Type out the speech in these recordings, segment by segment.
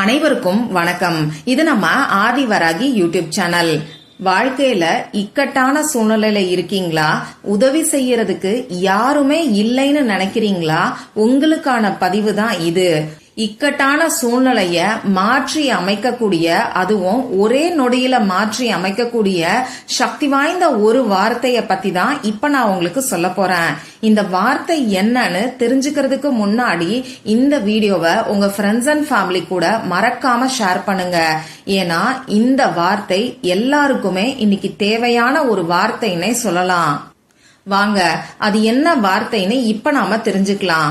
அனைவருக்கும் வணக்கம். இது நம்ம ஆதிவராகி யூடியூப் சேனல். வாழ்க்கையில இக்கட்டான சூழ்நிலையில இருக்கீங்களா? உதவி செய்யறதுக்கு யாருமே இல்லைன்னு நினைக்கிறீங்களா? உங்களுக்கான பதிவு தான் இது. இக்கட்டான சூழ்நிலைய மாற்றி அமைக்கக்கூடிய அதுவும் ஒரே நொடியில மாற்றி அமைக்கக்கூடிய சக்தி வாய்ந்த ஒரு வார்த்தைய பத்தி தான் இப்ப நான் உங்களுக்கு சொல்ல போறேன். இந்த வார்த்தை என்னன்னு தெரிஞ்சுக்கிறதுக்கு முன்னாடி இந்த வீடியோவை உங்க ஃப்ரெண்ட்ஸ் அண்ட் ஃபேமிலி கூட மறக்காம ஷேர் பண்ணுங்க. ஏன்னா இந்த வார்த்தை எல்லாருக்குமே இன்னைக்கு தேவையான ஒரு வார்த்தைன்னே சொல்லலாம். வாங்க அது என்ன வார்த்தைன்னு இப்ப நாம தெரிஞ்சுக்கலாம்.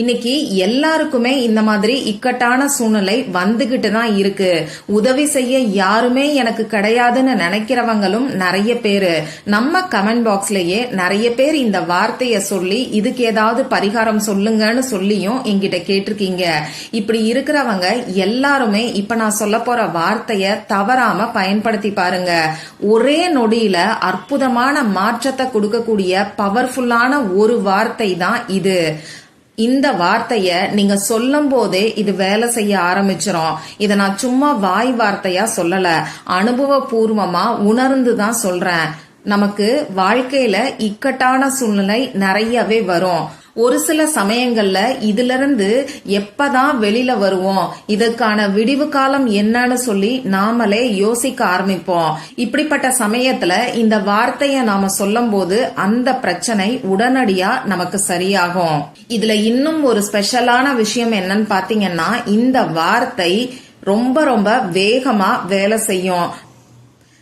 இன்னைக்கு எல்லாருக்குமே இந்த மாதிரி இக்கட்டான சூழ்நிலை வந்துகிட்டு தான் இருக்கு. உதவி செய்ய யாருமே எனக்கு கிடையாதுன்னு நினைக்கிறவங்களும் நிறைய பேரு. நம்ம கமெண்ட் பாக்ஸ்லயே நிறைய பேர் இந்த வார்த்தைய சொல்லி இதுக்கு ஏதாவது பரிகாரம் சொல்லுங்கன்னு சொல்லியும் என்கிட்ட கேட்டிருக்கீங்க. இப்படி இருக்கிறவங்க எல்லாருமே இப்ப நான் சொல்ல போற வார்த்தைய தவறாம பயன்படுத்தி பாருங்க. ஒரே நொடியில அற்புதமான மாற்றத்தை கொடுக்கக்கூடிய பவர்ஃபுல்லான ஒரு வார்த்தை தான் இது. இந்த வார்த்தைய நீங்க சொல்லும் போதே இது வேலை செய்ய ஆரம்பிச்சிரும். இதை நான் சும்மா வாய் வார்த்தையா சொல்லல. அனுபவபூர்வமா உணர்ந்து தான் சொல்றேன். நமக்கு வாழ்க்கையில இக்கட்டான சூழ்நிலை நிறையவே வரும். ஒரு சில சமயங்கள்ல இதுல இருந்து எப்பதான் வெளியில வருவோம்? இதற்கான விடிவு காலம் என்னன்னு சொல்லி நாமளே யோசிக்க ஆரம்பிப்போம். இப்படிப்பட்ட சமயத்துல இந்த வார்த்தைய நாம சொல்லும் போது அந்த பிரச்சனை உடனடியா நமக்கு சரியாகும். இதுல இன்னும் ஒரு ஸ்பெஷலான விஷயம் என்னன்னு பாத்தீங்கன்னா இந்த வார்த்தை ரொம்ப ரொம்ப வேகமா வேலை செய்யும்.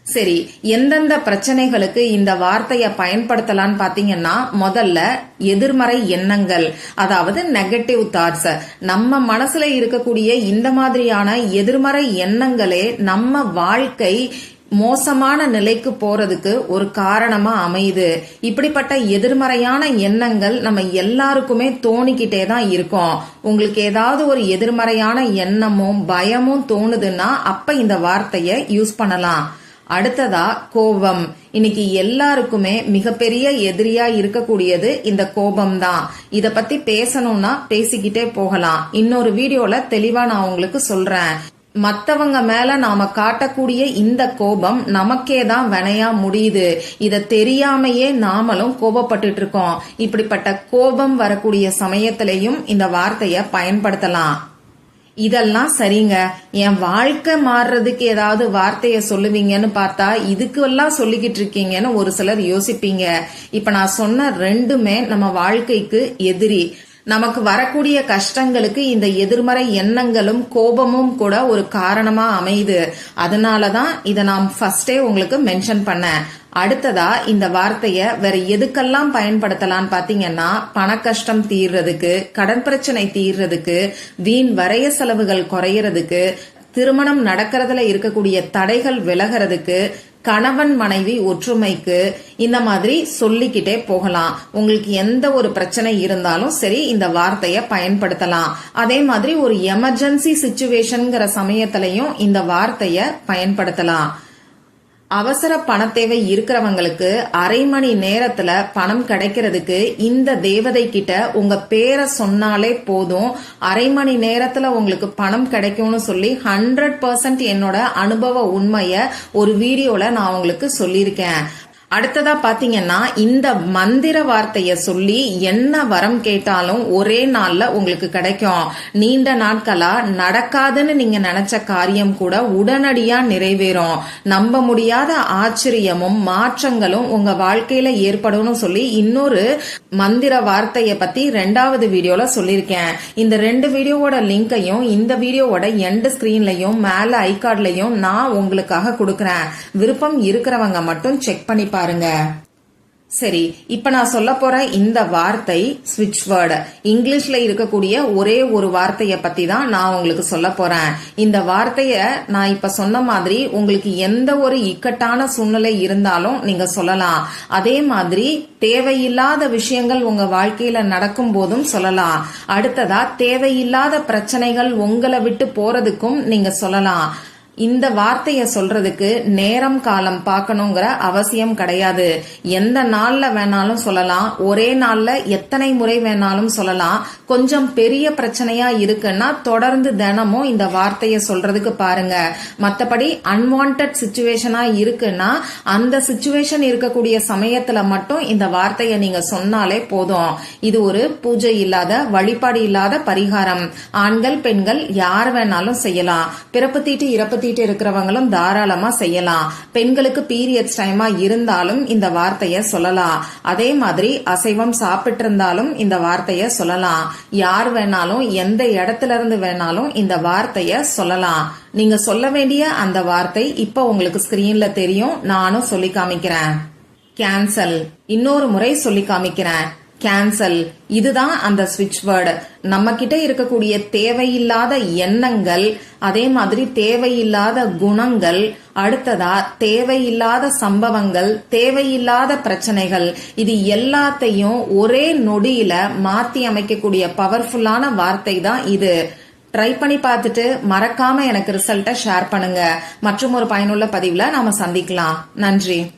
சரி எந்தெந்த பிரச்சனைகளுக்கு இந்த வார்த்தையை பயன்படுத்தலான்னு பாத்தீங்கன்னா முதல்ல எதிர்மறை எண்ணங்கள் அதாவது நெகட்டிவ் தாட்ஸ் நம்ம மனசுல இருக்கக்கூடிய இந்த மாதிரியான எதிர்மறை எண்ணங்களே நம்ம வாழ்க்கை மோசமான நிலைக்கு போறதுக்கு ஒரு காரணமா அமையுது. இப்படிப்பட்ட எதிர்மறையான எண்ணங்கள் நம்ம எல்லாருக்குமே தோணிக்கிட்டே தான் இருக்கும். உங்களுக்கு ஏதாவது ஒரு எதிர்மறையான எண்ணமும் பயமும் தோணுதுன்னா அப்ப இந்த வார்த்தையை யூஸ் பண்ணலாம். அடுத்ததா கோபம். இன்னைக்கு எல்லாருக்குமே மிகப்பெரிய எதிரியா இருக்கக்கூடியது இந்த கோபம் தான் இத பத்தி பேசணும்னா பேசிக்கிட்டே போகலாம். இன்னொரு வீடியோல தெளிவா நான் உங்களுக்கு சொல்றேன். மத்தவங்க மேல நாம காட்டக்கூடிய இந்த கோபம் நமக்கே தான் வினையா முடியுது. இத தெரியாமையே நாமளும் கோபப்பட்டுட்டு இருக்கோம். இப்படிப்பட்ட கோபம் வரக்கூடிய சமயத்திலையும் இந்த வார்த்தைய பயன்படுத்தலாம். இதெல்லாம் சரிங்க. என் வாழ்க்கை மாறுறதுக்கு ஏதாவது வார்த்தைய சொல்லுவீங்கன்னு பார்த்தா இதுக்கு எல்லாம் சொல்லிக்கிட்டு இருக்கீங்கன்னு ஒரு சிலர் யோசிப்பீங்க. இப்ப நான் சொன்ன ரெண்டுமே நம்ம வாழ்க்கைக்கு எதிரி. நமக்கு வரக்கூடிய கஷ்டங்களுக்கு இந்த எதிர்மறை எண்ணங்களும் கோபமும் கூட ஒரு காரணமா அமையுது. அதனாலதான் இதை நான் ஃபர்ஸ்டே உங்களுக்கு மென்ஷன் பண்ணேன். அடுத்ததா இந்த வார்த்தைய வேற எதுக்கெல்லாம் பயன்படுத்தலாம் பாத்தீங்கன்னா பண கஷ்டம் தீர்றதுக்கு கடன் பிரச்சனை தீர்றதுக்கு வீண் வரைய செலவுகள் குறையறதுக்கு திருமணம் நடக்கிறதுல இருக்கக்கூடிய தடைகள் விலகிறதுக்கு கணவன் மனைவி ஒற்றுமைக்கு இந்த மாதிரி சொல்லிக்கிட்டே போகலாம். உங்களுக்கு எந்த ஒரு பிரச்சனை இருந்தாலும் சரி இந்த வார்த்தையை பயன்படுத்தலாம். அதே மாதிரி ஒரு எமர்ஜென்சி சுச்சுவேஷன்ங்கிற சமயத்திலையும் இந்த வார்த்தையை பயன்படுத்தலாம். அவசர பண தேவை இருக்கிறவங்களுக்கு அரை மணி நேரத்துல பணம் கிடைக்கிறதுக்கு இந்த தேவதை கிட்ட உங்க பேரை சொன்னாலே போதும். அரை மணி நேரத்துல உங்களுக்கு பணம் கிடைக்கும்னு சொல்லி ஹண்ட்ரட் பர்சன்ட் என்னோட அனுபவ உண்மைய ஒரு வீடியோல நான் உங்களுக்கு சொல்லியிருக்கேன். அடுத்ததா பாத்தீங்கன்னா இந்த மந்திர வார்த்தைய சொல்லி என்ன வரம் கேட்டாலும் ஒரே நாள்ல உங்களுக்கு கிடைக்கும். நீண்ட நாட்களா நடக்காதுன்னு நீங்க நினைச்ச காரியம் கூட உடனடியா நிறைவேறும். நம்ப முடியாத ஆச்சரியமும் மாற்றங்களும் உங்க வாழ்க்கையில ஏற்படும் சொல்லி இன்னொரு மந்திர வார்த்தைய பத்தி ரெண்டாவது வீடியோல சொல்லியிருக்கேன். இந்த ரெண்டு வீடியோவோட லிங்கையும் இந்த வீடியோவோட எண்ட் ஸ்கிரீன்லயும் மேல ஐகார்ட்லயும் நான் உங்களுக்காக கொடுக்கறேன். விருப்பம் இருக்கிறவங்க மட்டும் செக் பண்ணி பாருங்க. பாருங்க. சரி இப்ப நான் சொல்ல போற இந்த வார்த்தை ஸ்விட்ச் வேர்டு இங்கிலீஷ்ல இருக்கக்கூடிய ஒரே ஒரு வார்த்தைய பத்தி தான் நான் உங்களுக்கு சொல்ல போறேன். இந்த வார்த்தைய நான் இப்ப சொன்ன மாதிரி உங்களுக்கு எந்த ஒரு இக்கட்டான சூழ்நிலை இருந்தாலும் நீங்க சொல்லலாம். அதே மாதிரி தேவையில்லாத விஷயங்கள் உங்க வாழ்க்கையில நடக்கும் போதும் சொல்லலாம். அடுத்ததா தேவையில்லாத பிரச்சனைகள் உங்களை விட்டு போறதுக்கும் நீங்க சொல்லலாம். இந்த வார்த்தையை சொல்றதுக்கு நேரம் காலம் பார்க்கணுங்கிற அவசியம் கிடையாது. எந்த நாள்ல வேணாலும் சொல்லலாம். ஒரே நாள்ல எத்தனை முறை வேணாலும் சொல்லலாம். கொஞ்சம் பெரிய பிரச்சனையா இருக்குன்னா தொடர்ந்து தினமும் இந்த வார்த்தையை சொல்றதுக்கு பாருங்க. மத்தபடி அன்வான்ட் சுச்சுவேஷனா இருக்குன்னா அந்த சுச்சுவேஷன் இருக்கக்கூடிய சமயத்துல மட்டும் இந்த வார்த்தையை நீங்க சொன்னாலே போதும். இது ஒரு பூஜை இல்லாத வழிபாடு இல்லாத பரிகாரம். ஆண்கள் பெண்கள் யார் வேணாலும் செய்யலாம். பிறப்பு தீட்டு இறப்பு தீட்டு இருக்கிறவங்களும் தாராளமா செய்யலாம். பெண்களுக்கு பீரியட்ஸ் டைமா இருந்தாலும் இந்த வார்த்தைய சொல்லலாம். அதே மாதிரி அசைவம் சாப்பிட்டு இருந்தாலும் இந்த வார்த்தைய சொல்லலாம். யார் வேணாலும் எந்த இடத்துல இருந்து வேணாலும் இந்த வார்த்தைய சொல்லலாம். நீங்க சொல்ல வேண்டிய அந்த வார்த்தை இப்ப உங்களுக்கு ஸ்கிரீன்ல தெரியும். நானும் சொல்லி காமிக்கிறேன். கேன்சல் இன்னொரு முறை சொல்லி காமிக்கிறேன். கேன்சல் இதுதான் அந்த ஸ்விட்ச் வேர்டு நம்ம கிட்ட இருக்கக்கூடிய தேவையில்லாத எண்ணங்கள் அதே மாதிரி தேவையில்லாத குணங்கள் அடுத்ததா தேவையில்லாத சம்பவங்கள் தேவையில்லாத பிரச்சனைகள் இது எல்லாத்தையும் ஒரே நொடியில மாத்தி அமைக்கக்கூடிய பவர்ஃபுல்லான வார்த்தை தான் இது. ட்ரை பண்ணி பார்த்துட்டு மறக்காம எனக்கு ரிசல்ட்டை ஷேர் பண்ணுங்க. மற்றும் ஒரு பயனுள்ள பதிவுல நாம சந்திக்கலாம். நன்றி.